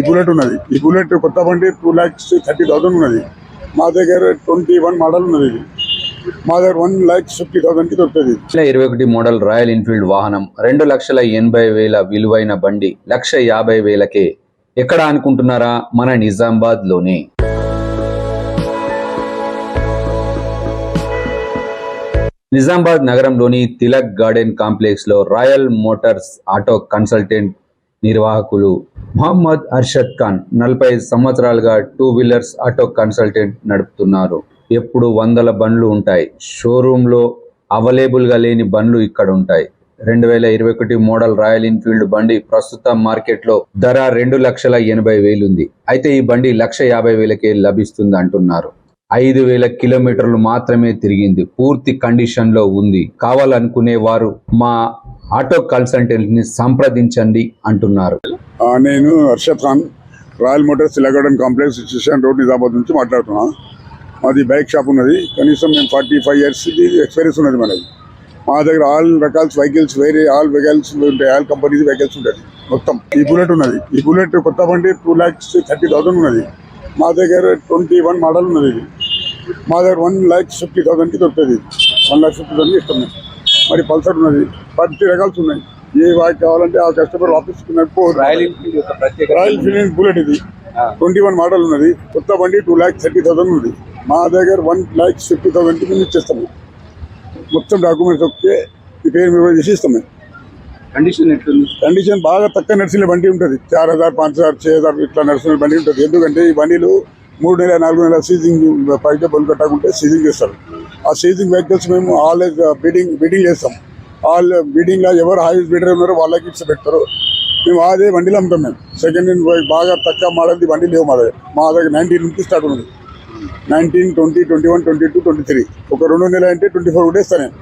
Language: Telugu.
ఈ బుల్లెట్ ఉన్నది. ఈ బుల్లెట్ కొత్త బండి టూ ల్యాక్స్ థర్టీ థౌసండ్ ఉన్నది. మా దగ్గర ట్వంటీ వన్ మోడల్ ఉన్నది ఇది. మా దగ్గర వన్ ల్యాక్స్ ఫిఫ్టీ థౌసండ్కి దొరుకుతుంది. ఇది. ఇరవై ఒకటి మోడల్ రాయల్ ఎన్ఫీల్డ్ వాహనం రెండు లక్షల ఎనభై వేల విలువైన బండి లక్ష యాభై వేలకే. ఎక్కడ అనుకుంటున్నారా? మన నిజామాబాద్లోనే. నిజామాబాద్ నగరంలోని తిలక్ గార్డెన్ కాంప్లెక్స్లో రాయల్ మోటార్స్ ఆటో కన్సల్టెంట్ నిర్వాహకులు మహమ్మద్ అర్షద్ ఖాన్ నలభై సంవత్సరాలుగా టూ వీలర్స్ ఆటో కన్సల్టెంట్ నడుపుతున్నారు. ఎప్పుడు వందల బండ్లు ఉంటాయి. షోరూంలో అవైలబుల్గా లేని బండ్లు ఇక్కడ ఉంటాయి. రెండు వేల ఇరవై ఒకటి మోడల్ రాయల్ ఎన్ఫీల్డ్ బండి ప్రస్తుతం మార్కెట్లో ధర రెండు లక్షల ఎనభై వేలు ఉంది అయితే ఈ బండి లక్ష యాభై వేలకే లభిస్తుంది అంటున్నారు. ఐదు వేల కిలోమీటర్లు మాత్రమే తిరిగింది. పూర్తి కండిషన్లో ఉంది. కావాలనుకునే వారు మా ఆటో కన్సల్టెంట్ని సంప్రదించండి అంటున్నారు. నేను Harshad Khan Royal Motors Tilak garden complex station road Nizamabad నుంచి మాట్లాడుతున్నా. మాది బైక్ షాప్ ఉన్నది. కనీసం మేము ఫార్టీ ఫైవ్ ఇయర్స్ ఎక్స్పీరియన్స్ ఉన్నది మనది. మా దగ్గర ఆల్ రకాల్స్ వెహికల్స్ వేరే ఆల్ వెహికల్స్ ఉంటాయి ఆల్ కంపెనీస్ వెహికల్స్ ఉంటుంది. మొత్తం ఈ బుల్లెట్ ఉన్నది. ఈ బుల్లెట్ కొత్త బండి టూ ల్యాక్స్ థర్టీ థౌసండ్ ఉన్నది. మా దగ్గర ట్వంటీ వన్ మోడల్ ఉన్నది ఇది. మా దగ్గర వన్ ల్యాక్ ఫిఫ్టీ థౌసండ్కి దొరుకుతుంది. వన్ ల్యాక్ ఫిఫ్టీ థౌసండ్కి ఇస్తాం మరి పల్సర్ ఉన్నది. ప్రతి రకాల్స్ ఉన్నాయి. ఏ వాకి కావాలంటే ఆ కస్టమర్ ఆఫీస్కి రాయల్ ఎన్ఫీల్డ్ బుల్లెట్ ఇది. ట్వంటీ వన్ మోడల్ ఉన్నది. కొత్త బండి టూ ల్యాక్స్ థర్టీ థౌసండ్ ఉంది. మా దగ్గర వన్ ల్యాక్స్ ఫిఫ్టీ థౌసండ్కి మేము ఇచ్చేస్తాము. మొత్తం డాక్యుమెంట్స్ ఓకే ఈ పేరు మీద చేసి ఇస్తాం మేము. కండిషన్ ఎట్లుంది? కండిషన్ బాగా తక్కువ నడిచిన బండి ఉంటుంది. చార్ హజార్ పాంచ్ హజార్ ఛే హజార్ ఇట్లా నడిచిన బండి ఉంటుంది. ఎందుకంటే ఈ బండిలు మూడు నెలల నాలుగు నెలల సీజింగ్ పైకి బండ్ కట్టకుంటే సీజింగ్ చేస్తారు. ఆ సీజింగ్ వెహికల్స్ మేము ఆల్ బిడింగ్ బిడింగ్ చేస్తాం. ఆల్ uh, బిడింగ్లో ఎవరు హై బిడర్ ఉన్నారో వాళ్ళకి ఇచ్చి పెడతారు. మేము అదే బండిలో అమ్ముతాం మేము. సెకండ్ హ్యాండ్ బాగా తక్కువ మోడల్ది బండి లేవు మా దగ్గర మా దగ్గర నైన్టీన్ నుంచి స్టార్ట్ ఉంది nineteen twenty twenty one twenty two twenty three ఒక రెండు నెలలు అంటే ట్వంటీ ఫోర్ కూడా ఇస్తాను నేను.